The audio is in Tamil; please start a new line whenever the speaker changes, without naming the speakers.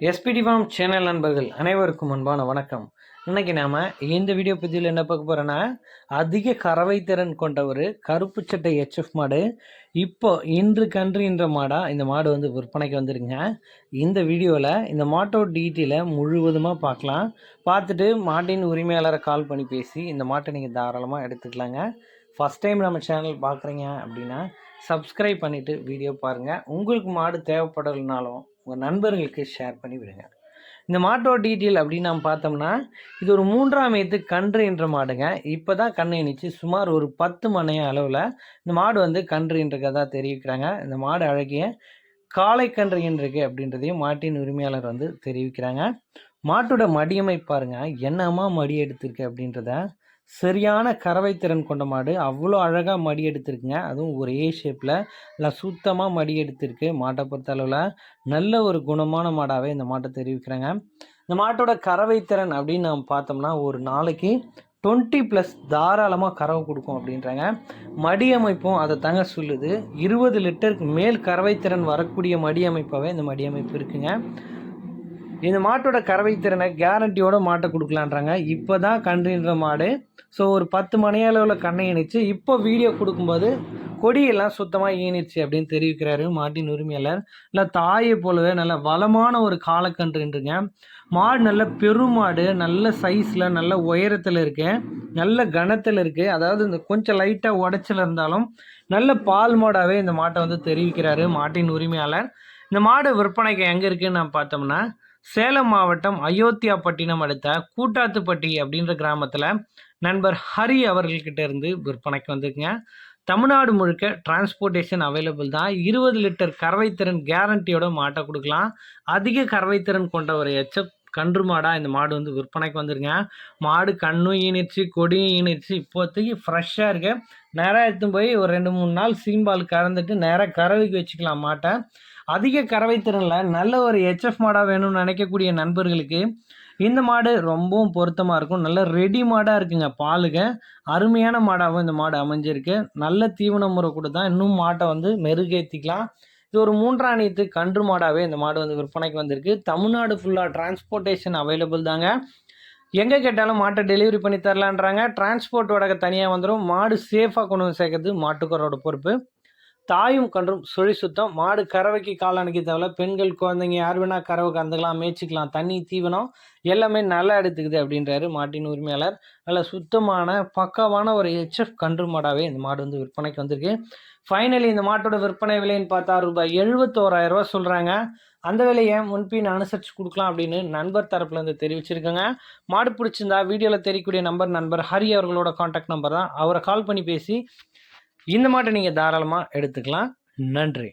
எஸ்பிடி ஃபார்ம் சேனல் நண்பர்கள் அனைவருக்கும் அன்பான வணக்கம். இன்னைக்கு நாம் இந்த வீடியோ பதிவில் என்ன பார்க்க போகிறோன்னா அதிக கறவை திறன் கொண்ட ஒரு கருப்பு சட்டை ஹெச்எஃப் மாடு இப்போ இன்று கன்று என்ற மாடாக இந்த மாடு வந்து விற்பனைக்கு வந்துருங்க இந்த வீடியோவில் இந்த மாட்டோட டீட்டெயிலை முழுவதுமாக பார்க்கலாம். பார்த்துட்டு மாட்டின் உரிமையாளரை கால் பண்ணி பேசி இந்த மாட்டை நீங்கள் தாராளமாக எடுத்துக்கலாங்க. ஃபஸ்ட் டைம் நம்ம சேனல் பார்க்குறீங்க அப்படின்னா சப்ஸ்கிரைப் பண்ணிவிட்டு வீடியோ பாருங்கள் உங்களுக்கு மாடு தேவைப்படலைனாலும் உங்கள் நண்பர்களுக்கு ஷேர் பண்ணி விடுங்க. இந்த மாட்டோட டீட்டெயில் அப்படின்னு நம்ம பார்த்தோம்னா இது ஒரு மூன்றாம் ஏத்து கன்று என்ற மாடுங்க. இப்போ தான் கண்ணை இணைச்சு சுமார் ஒரு பத்து மணி அளவில் இந்த மாடு வந்து கன்று என்றதை தெரிவிக்கிறாங்க. இந்த மாடு அழகிய காளை கன்று என்றிருக்கு அப்படின்றதையும் மாட்டின் உரிமையாளர் வந்து தெரிவிக்கிறாங்க. மாட்டோட மடியமை பாருங்க. என்னமா மடி எடுத்திருக்கு அப்படின்றத சரியான கறவை திறன் கொண்ட மாடு. அவ்வளோ அழகாக மடி எடுத்திருக்குங்க. அதுவும் ஒரே ஷேப்பில் இல்லை சுத்தமாக மடி எடுத்திருக்கு மாட்டை பொறுத்த அளவில். நல்ல ஒரு குணமான மாடாகவே இந்த மாட்டை தெரிவிக்கிறாங்க. இந்த மாட்டோட கறவை திறன் அப்படின்னு நம்ம பார்த்தோம்னா ஒரு நாளைக்கு டுவெண்ட்டி ப்ளஸ் தாராளமாக கறவை கொடுக்கும் அப்படின்றாங்க. மடி அமைப்பும் அதை தாங்க சொல்லுது. இருபது லிட்டருக்கு மேல் கறவை திறன் வரக்கூடிய மடி அமைப்பாகவே இந்த மடி அமைப்பு இருக்குங்க. இந்த மாட்டோட கறவை திறனை கேரண்டியோட மாட்டை கொடுக்கலான்றாங்க. இப்போ தான் கன்றுன்ற மாடு. ஸோ ஒரு பத்து மணி அளவில் கண்ணை இணைச்சு இப்போ வீடியோ கொடுக்கும்போது கொடியெல்லாம் சுத்தமாக ஈனிச்சு அப்படின்னு தெரிவிக்கிறாரு மாட்டின் உரிமையாளர். இல்லை தாயை போலவே நல்ல வளமான ஒரு காலக்கன்றுன்றங்க. மாடு நல்ல பெருமாடு நல்ல சைஸில் நல்ல உயரத்தில் இருக்கு. நல்ல கனத்தில் இருக்குது அதாவது இந்த கொஞ்சம் லைட்டாக உடச்சல் இருந்தாலும் நல்ல பால் மாடாகவே இந்த மாட்டை வந்து தெரிவிக்கிறாரு மாட்டின் உரிமையாளர். இந்த மாடு விற்பனைக்கு எங்கே இருக்குன்னு நான் பார்த்தோம்னா சேலம் மாவட்டம் அயோத்தியாப்பட்டினம் அடுத்த கூட்டாத்துப்பட்டி அப்படின்ற கிராமத்தில் நண்பர் ஹரி அவர்கள்கிட்ட இருந்து விற்பனைக்கு வந்திருக்குங்க. தமிழ்நாடு முழுக்க டிரான்ஸ்போர்ட்டேஷன் அவைலபிள் தான். இருபது லிட்டர் கறவைத்திறன் கேரண்டியோட மாட்டை கொடுக்கலாம். அதிக கறவைத்திறன் கொண்ட ஒரு எச்சப் கன்று மாடாக இந்த மாடு வந்து விற்பனைக்கு வந்துருங்க மாடு கண்ணும் ஈனிச்சு கொடியும் ஈனிச்சு இப்போதைக்கு ஃப்ரெஷ்ஷாக இருக்கு. நேராக எடுத்துன்னு போய் ஒரு ரெண்டு மூணு நாள் சீம்பால் கறந்துட்டு நேராக கறவைக்கு வச்சுக்கலாம் மாட்டை. அதிக கறவை திறனில் நல்ல ஒரு ஹெச்எஃப் மாடாக வேணும்னு நினைக்கக்கூடிய நண்பர்களுக்கு இந்த மாடு ரொம்பவும் பொருத்தமாக இருக்கும். நல்ல ரெடி மாடாக இருக்குங்க பாலுக அருமையான மாடாகவும் இந்த மாடு அமைஞ்சிருக்கு. நல்ல தீவன முறை கூட தான் இன்னும் மாட்டை வந்து மெருகேற்றிக்கலாம் இது ஒரு மூன்றாம் கன்று மாடாகவே இந்த மாடு வந்து விற்பனைக்கு வந்திருக்கு. தமிழ்நாடு ஃபுல்லாக டிரான்ஸ்போர்ட்டேஷன் அவைலபிள் தாங்க. எங்கே கேட்டாலும் மாட்டை டெலிவரி பண்ணி தரலான்றாங்க. டிரான்ஸ்போர்ட் வடக தனியாக வந்துடும் மாடு சேஃபாக கொண்டு வந்து சேர்க்கறது மாட்டுக்காரோட பொறுப்பு. தாயும் கன்றும் சுழி சுத்தம். மாடு கறவைக்கு காலணிக்கு தேவையில்ல. பெண்கள் குழந்தைங்க யார் வேணால் கறவை கறந்துக்கலாம் மேய்ச்சிக்கலாம். தண்ணி தீவனம் எல்லாமே நல்லா எடுத்துக்குது அப்படின்றாரு மாட்டின் உரிமையாளர். நல்ல சுத்தமான பக்காவான ஒரு ஹெச்எஃப் கன்று மாடாகவே இந்த மாடு வந்து விற்பனைக்கு வந்திருக்கு. ஃபைனலி இந்த மாட்டோட விற்பனை விலைன்னு பார்த்தா ரூபாய் எழுபத்தோராயிரம் ரூபா சொல்கிறாங்க அந்த விலையை முன்பின் அனுசரித்து கொடுக்கலாம் அப்படின்னு நண்பர் தரப்புலேருந்து தெரிவிச்சிருக்கேங்க. மாடு பிடிச்சிருந்தா வீடியோவில் தெரியக்கூடிய நம்பர் நண்பர் ஹரி அவர்களோட காண்டாக்ட் நம்பர் தான். அவரை கால் பண்ணி பேசி இந்த மாட்டை நீங்கள் தாராளமாக எடுத்துக்கலாம். நன்றி.